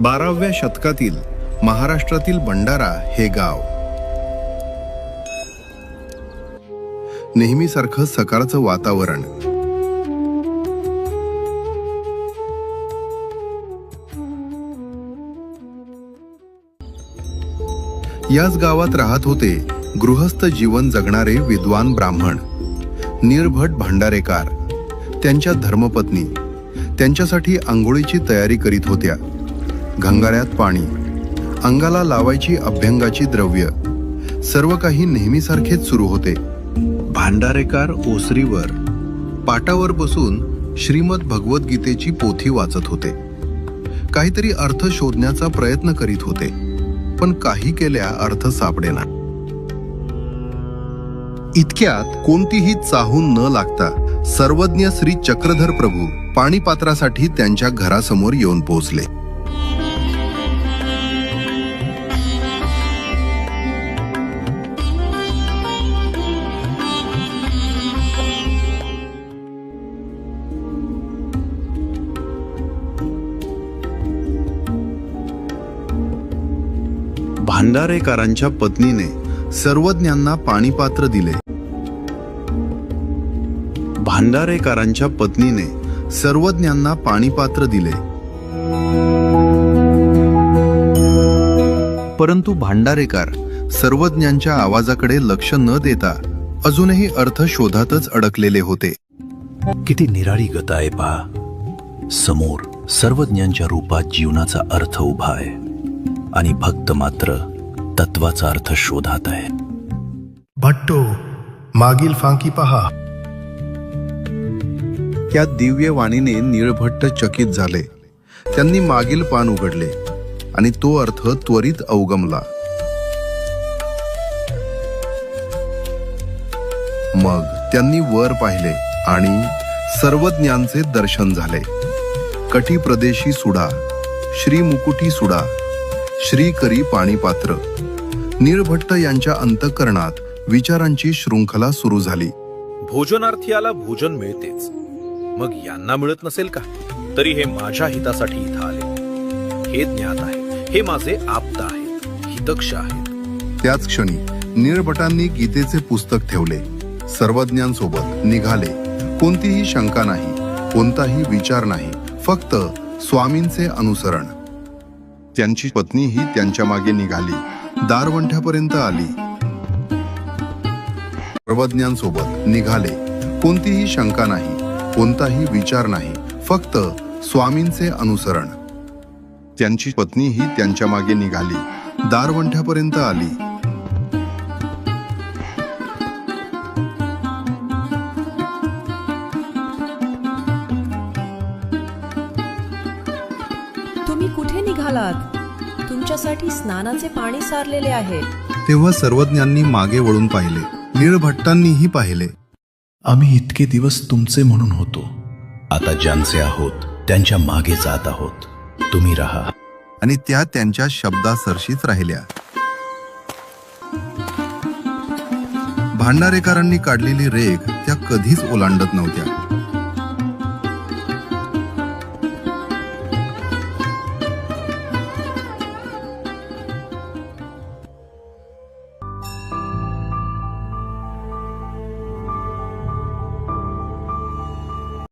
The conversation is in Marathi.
बाराव्या शतकातील महाराष्ट्रातील भंडारा हे गाव. नेहमीसारखं सकाळचं वातावरण. याच गावात राहत होते गृहस्थ जीवन जगणारे विद्वान ब्राह्मण. निर्भट भांडारेकार. त्यांच्या धर्मपत्नी. त्यांच्यासाठी आंघोळीची तयारी करीत होत्या. घंगाळ्यात पाणी. अंगाला लावायची अभ्यंगाची द्रव्य. सर्व काही नेहमीसारखेच सुरू होते. भांडारेकार ओसरीवर पाटावर बसून श्रीमद भगवद्गीतेची पोथी वाचत होते. काहीतरी अर्थ शोधण्याचा प्रयत्न करीत होते पण काही केल्या अर्थ सापडेना इतक्यात कोणतीही चाहून न लागता सर्वज्ञ श्री चक्रधर प्रभू पाणीपात्रासाठी त्यांच्या घरासमोर येऊन पोहोचले. भांडारेकरांच्या पत्नीने सर्वज्ञांना पाणीपात्र दिले. भांडारेकरांच्या पत्नीने सर्वज्ञांना पाणीपात्र दिले. परंतु भांडारेकर सर्वज्ञांच्या आवाजाकडे लक्ष न देता अजूनही अर्थ शोधातच अडकलेले होते. किती निराळी गत आहे पहा. समोर सर्वज्ञांच्या रूपात जीवनाचा अर्थ उभा आहे. आणि भक्त मात्र तत्वाचा अर्थ शोधात आहे भट्टो मागील फांकी पहा. त्या दिव्य वाणीने निळभट्ट चकित झाले. त्यांनी मागील पान उघडले आणि तो अर्थ त्वरित अवगमला. मग त्यांनी वर पाहिले आणि सर्वज्ञांचे दर्शन झाले. कटी प्रदेशी सुडा श्री मुकुटी सुडा श्री करी पाणीपात्र. निळभट्ट यांच्या अंतकरणात विचारांची शृंखला सुरू झाली. भोजनार्थीयाला भोजन मिळतेच. मग यांना मिळत नसेल का? तरी हे माझ्या हितासाठी इथं आले. हे ज्ञात आहे. हे माझे आप्त आहेत हितक्ष आहेत त्याच क्षणी निळभटांनी गीतेचे पुस्तक ठेवले. सर्वज्ञांसोबत निघाले. कोणतीही शंका नाही. कोणताही विचार नाही. फक्त स्वामींचे अनुसरण. त्यांची पत्नीही त्यांच्या मागे निघाली. दारवंठ्यापर्यंत आली. सर्वज्ञांसोबत निघाले. कोणतीही शंका नाही कोणताही विचार नाही फक्त स्वामींचे अनुसरण. त्यांची पत्नीही त्यांच्या मागे निघाली. दारवंठ्यापर्यंत आली. तुम्ही कुठे निघालात? तुमच्यासाठी स्नानाचे पाणी सारलेले आहे. तेव्हा सर्वज्ञांनी मागे वळून पाहिले. निळभट्टांनीही पाहिले. आम्ही इतके दिवस तुमचे म्हणून होतो. आता ज्यांचे आहोत त्यांच्या मागे जात आहोत. तुम्ही राहा. आणि त्या त्यांच्या शब्दासरशीच राहिल्या. भांडारेकरांनी काढलेली रेख त्या कधीच ओलांडत नव्हत्या.